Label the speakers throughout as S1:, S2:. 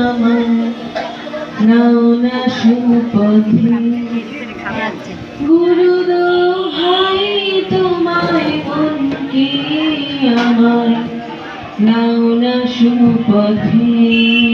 S1: আমার নাও না সুপথে গুরুদো ভাই তোমায় মন আমার নাও না সুপথে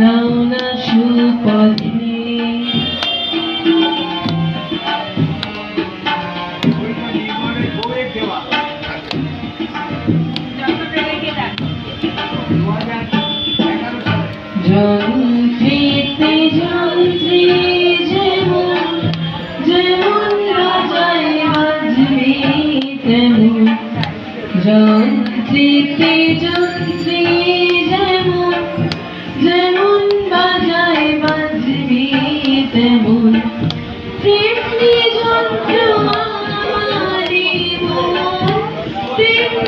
S1: নাও না সুপথে। যন্ত্রিতে যন্ত্রী যেমন যেমন বাজায় বাজবি তেমন। যন্ত্রিতে যন্ত্রী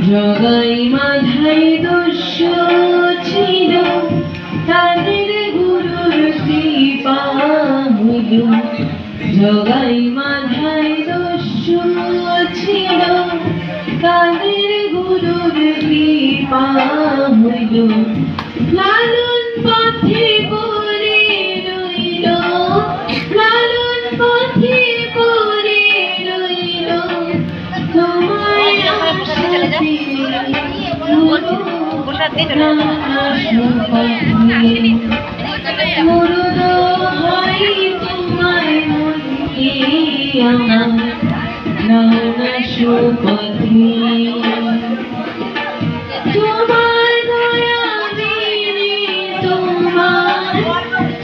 S1: জগাই মাধাই দস্য ছিল তাদের গুরুর কৃপা হইল জগাই মাধাই দস্য ছিল তাদের গুরুর কৃপা হইল লালন পথে তোমার দয়া বিনে তোমার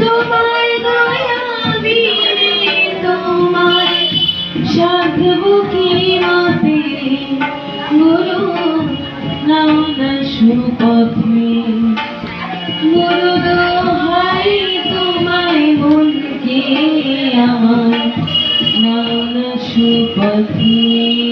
S1: তোমার দয়া বিনে তোমার সাধবো কি মতে? গুরু নাও না সুপথে। গুরু দোহাই তোমায় মন কে আমার নাও না সুপথে।